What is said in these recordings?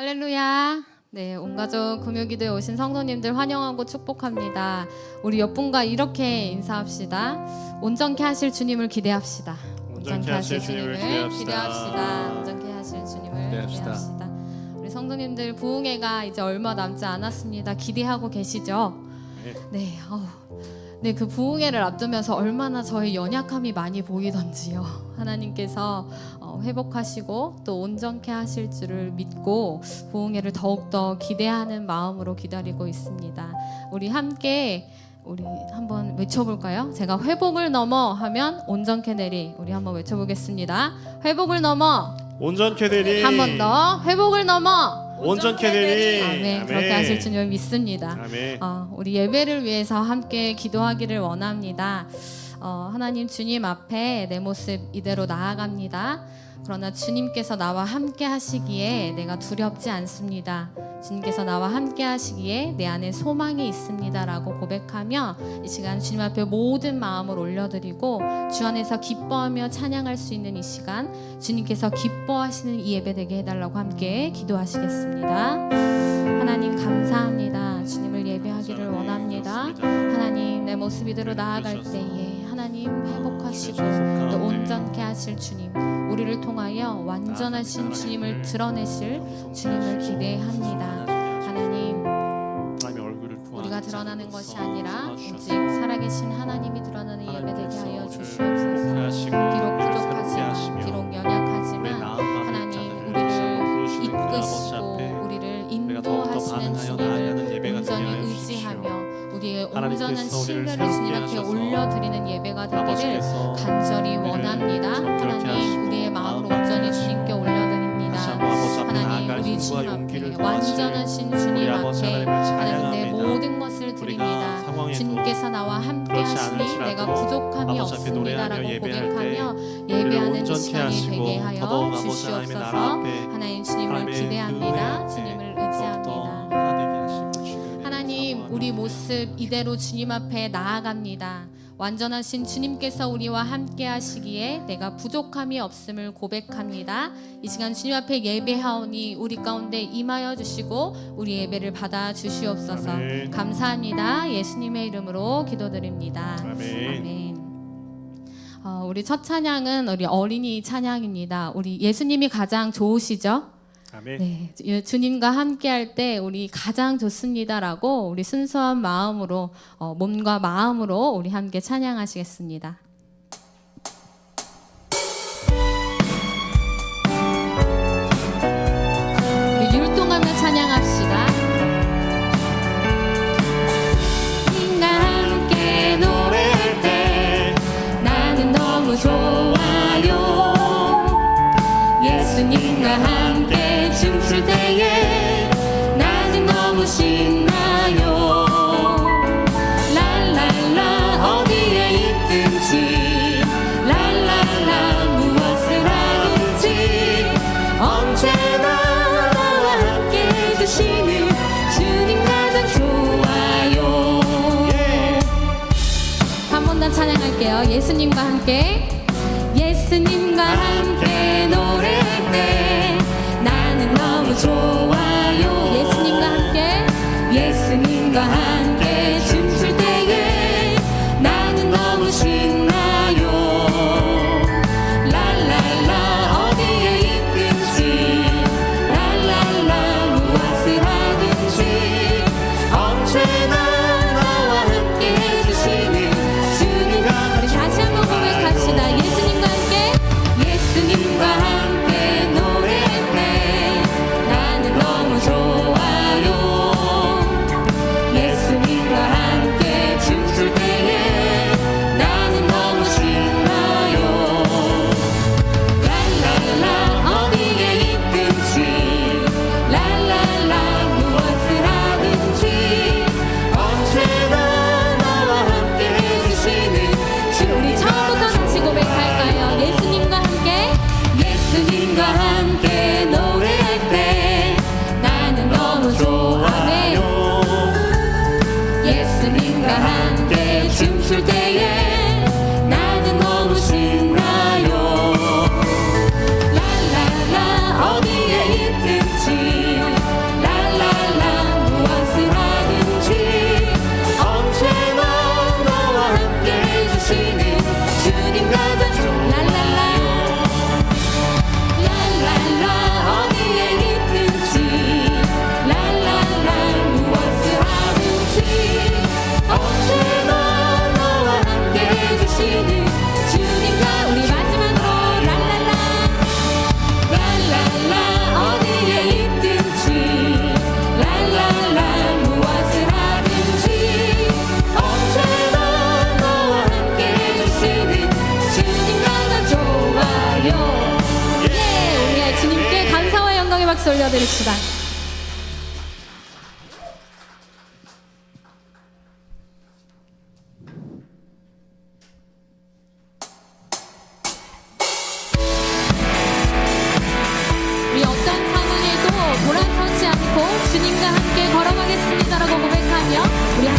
할렐루야. 네, 온 가족 금요기도에 오신 성도님들 환영하고 축복합니다. 우리 옆분과 이렇게 인사합시다. 온전케 하실 주님을 기대합시다. 온전케 하실 주님을 기대합시다. 기대합시다. 온전케 하실 주님을 기대합시다. 기대합시다. 우리 성도님들 부흥회가 이제 얼마 남지 않았습니다. 기대하고 계시죠? 네. 네, 네, 그 부흥회를 앞두면서 얼마나 저희 연약함이 많이 보이던지요. 하나님께서 어, 회복하시고 또 온전케 하실 줄을 믿고 부흥회를 더욱더 기대하는 마음으로 기다리고 있습니다. 우리 함께 우리 한번 외쳐볼까요? 제가 회복을 넘어 하면 온전케 내리 우리 한번 외쳐보겠습니다. 회복을 넘어 온전케 되리 한 번 더 회복을 넘어 온전케 되리 아멘 그렇게 하실 주님을 믿습니다. 아멘 어, 우리 예배를 위해서 함께 기도하기를 원합니다. 어, 하나님 주님 앞에 내 모습 이대로 나아갑니다. 그러나 주님께서 나와 함께 하시기에 내가 두렵지 않습니다. 주님께서 나와 함께 하시기에 내 안에 소망이 있습니다라고 고백하며 이 시간 주님 앞에 모든 마음을 올려드리고 주 안에서 기뻐하며 찬양할 수 있는 이 시간 주님께서 기뻐하시는 이 예배 되게 해달라고 함께 기도하시겠습니다. 하나님 감사합니다. 주님을 예배하기를 원합니다. 하나님 내 모습 이대로 나아갈 때에 하나님 회복하시고 또 온전케 하실 주님 우리를 통하여 완전하신 주님을 드러내실 주님을 기대합니다. 하나님 우리가 드러나는 것이 아니라 오직 살아계신 하나님이 드러나는 예배 되게 하나님께서 하여 주시옵소서. 비록 부족하지만 비록 연약하지만 하나님 우리를 그 이끄시고 우리를 더욱더 인도하시는 주님을 온전히 의지하며 우리의 온전한 신뢰를 이대로 주님 앞에 나아갑니다. 완전하신 주님께서 우리와 함께 하시기에 내가 부족함이 없음을 고백합니다. 이 시간 주님 앞에 예배하오니 우리 가운데 임하여 주시고 우리 예배를 받아 주시옵소서. 아멘. 감사합니다. 예수님의 이름으로 기도드립니다. 아멘 아멘. 어, 우리 첫 찬양은 우리 어린이 찬양입니다. 우리 예수님이 가장 좋으시죠? 아멘 네, 주- 주님과 함께할 때 우리 가장 좋습니다라고 우리 순수한 마음으로 어, 몸과 마음으로 우리 함께 찬양하시겠습니다. 예수님과 함께. 예수님과 함께 노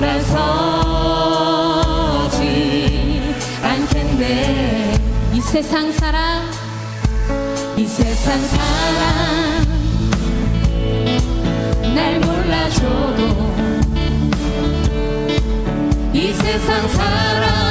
돌아서지 않겠네 이 세상 사랑 이 세상 사랑 날 몰라줘도 이 세상 사랑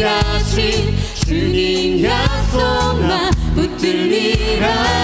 일하신 주님 약속만 붙들리라.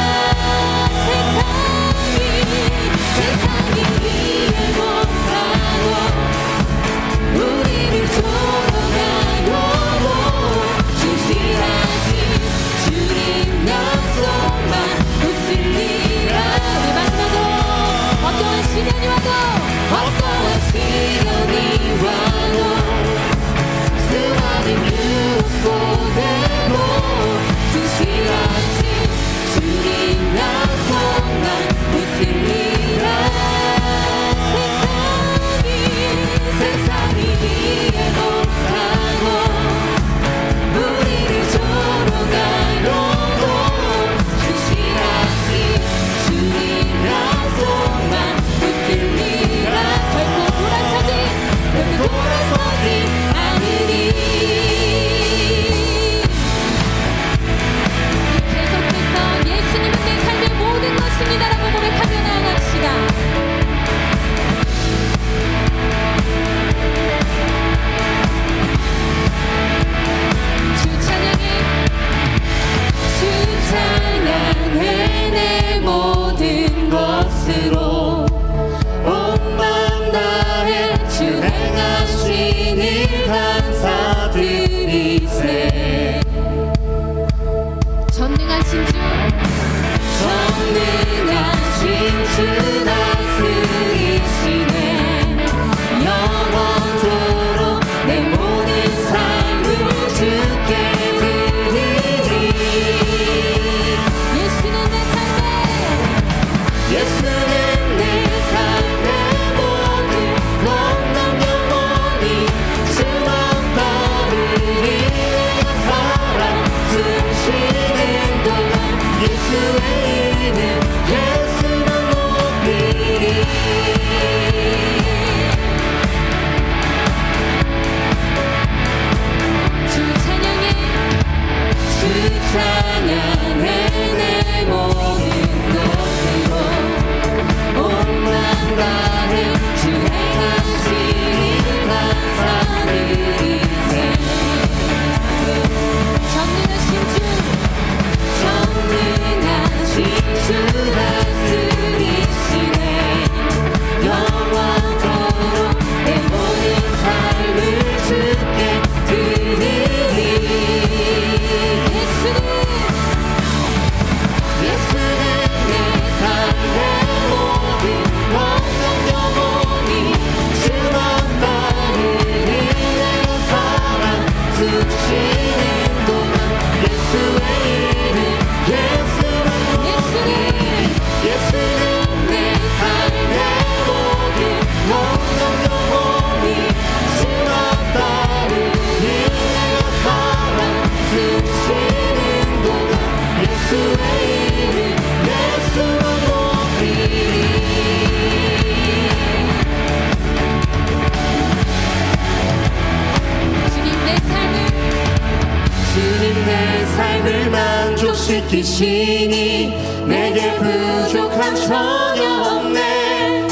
그 지키시니 내게 부족한 전혀 없네.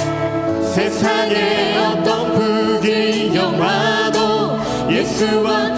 세상에 어떤 부귀 영화도 예수와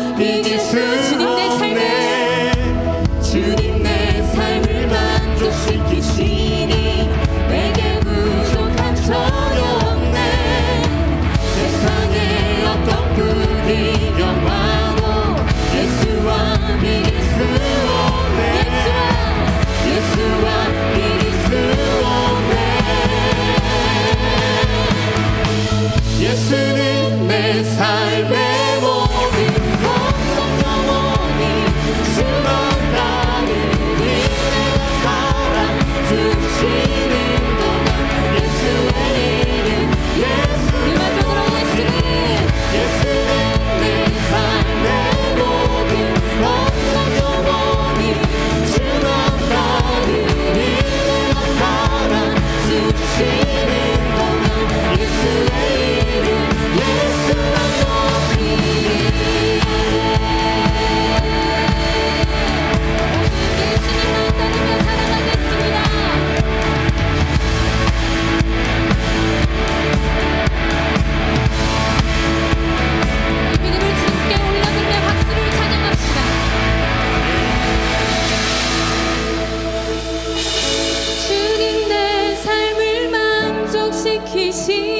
kissing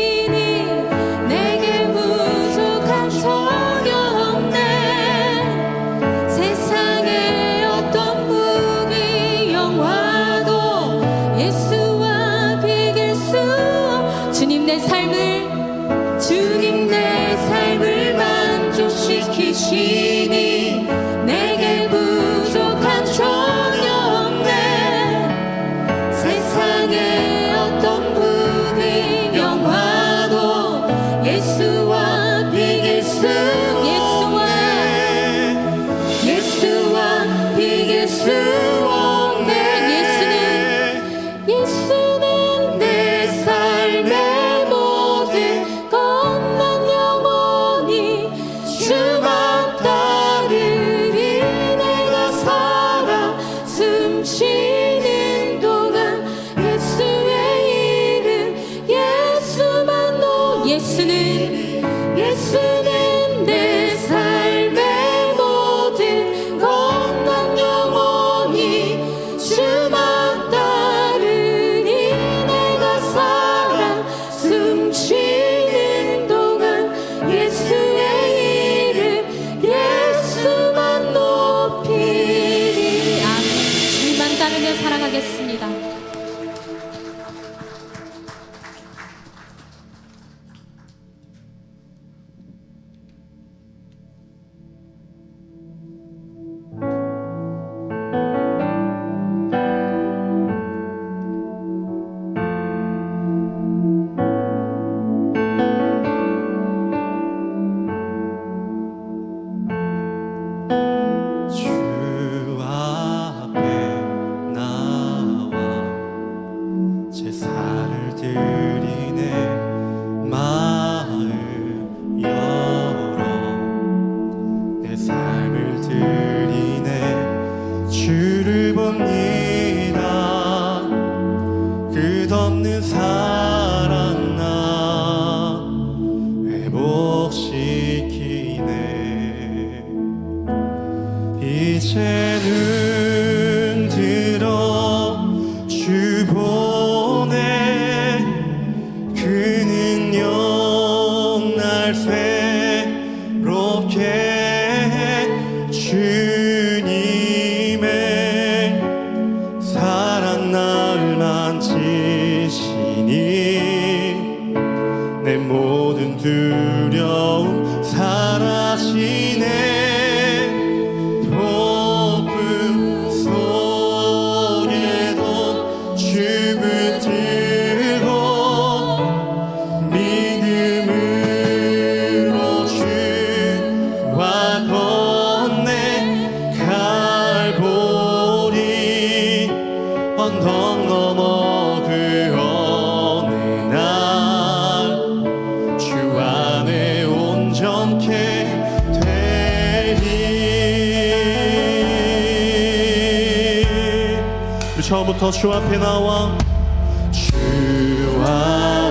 이렇게 주 처음부터 주 앞에 나와. 주 앞에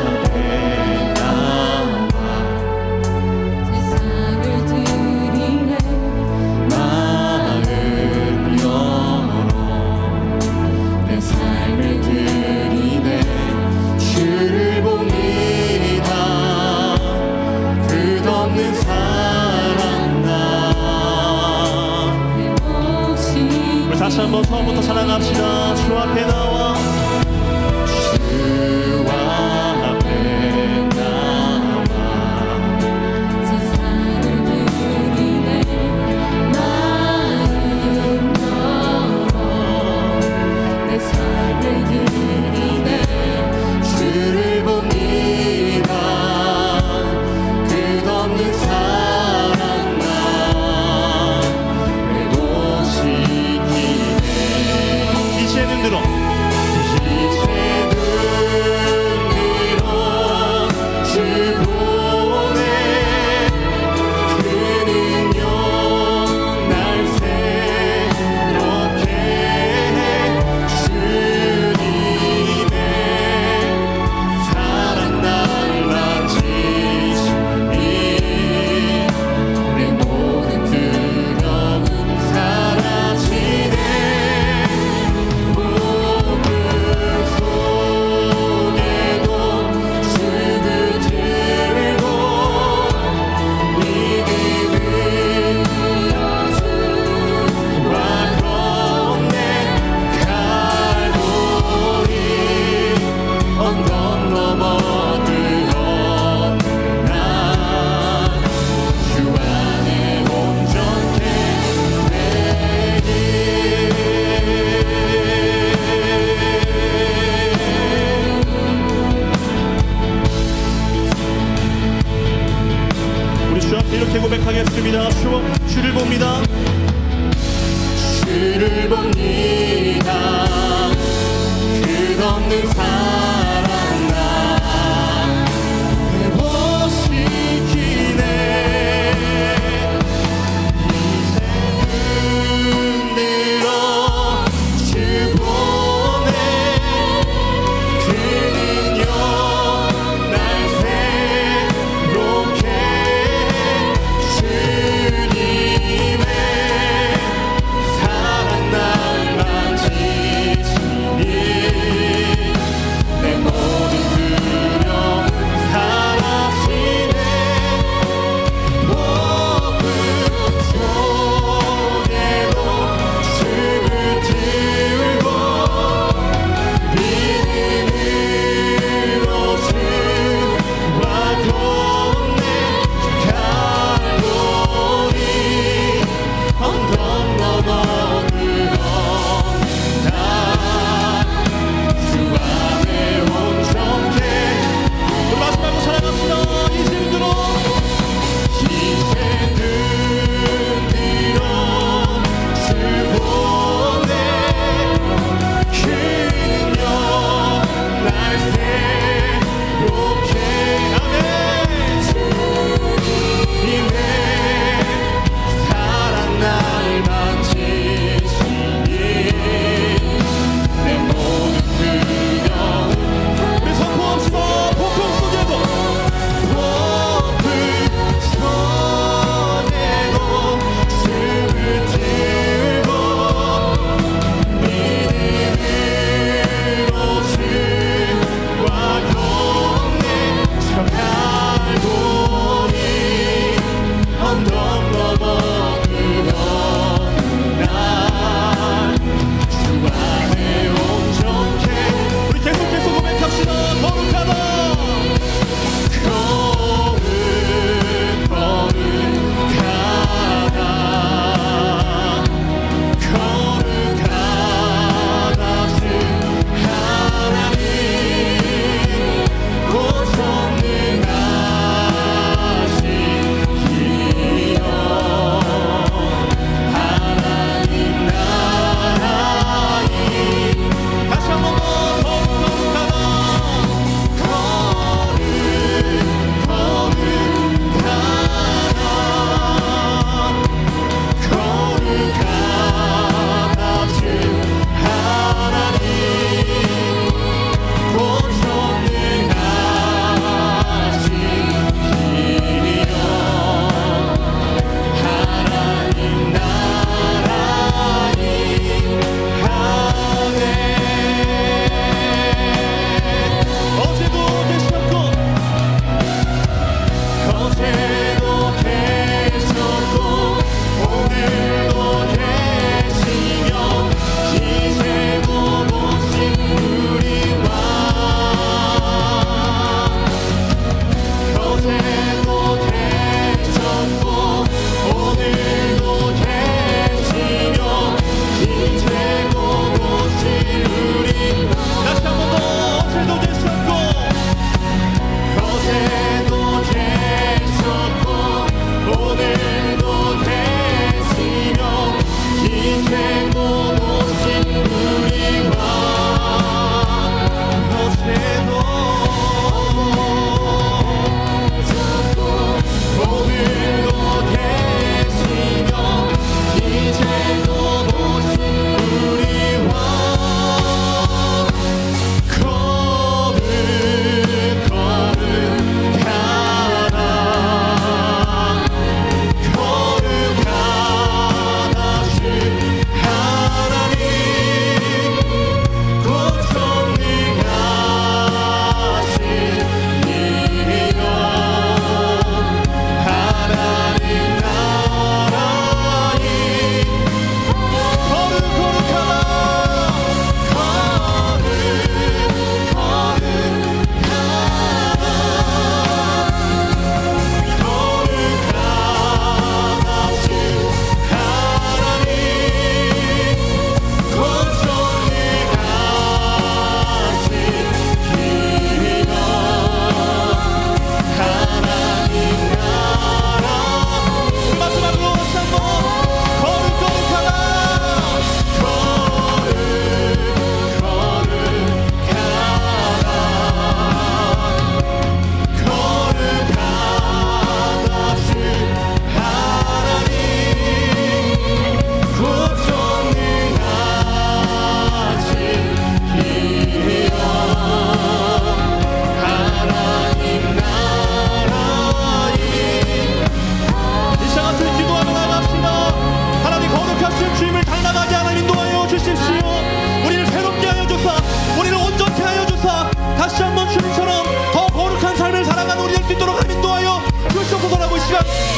다시 한번 처음부터 사랑합시다. 주 앞에 나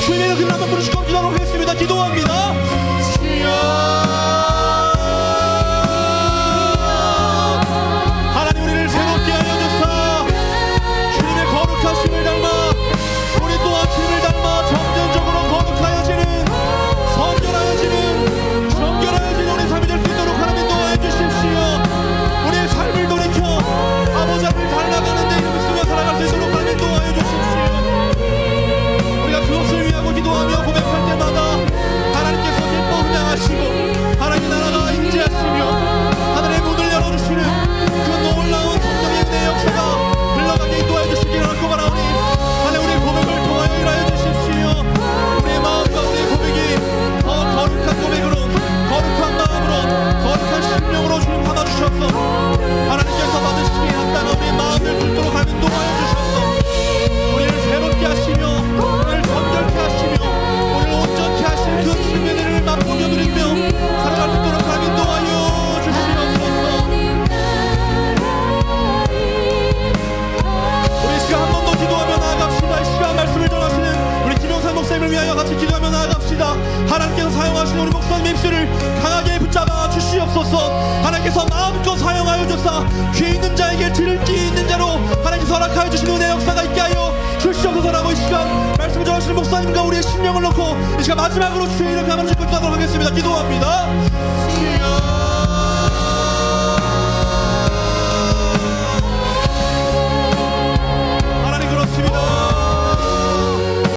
주님의 끝나서 부르실 겁니다. 하겠습니다. 기도합니다. 주여. Schöpfer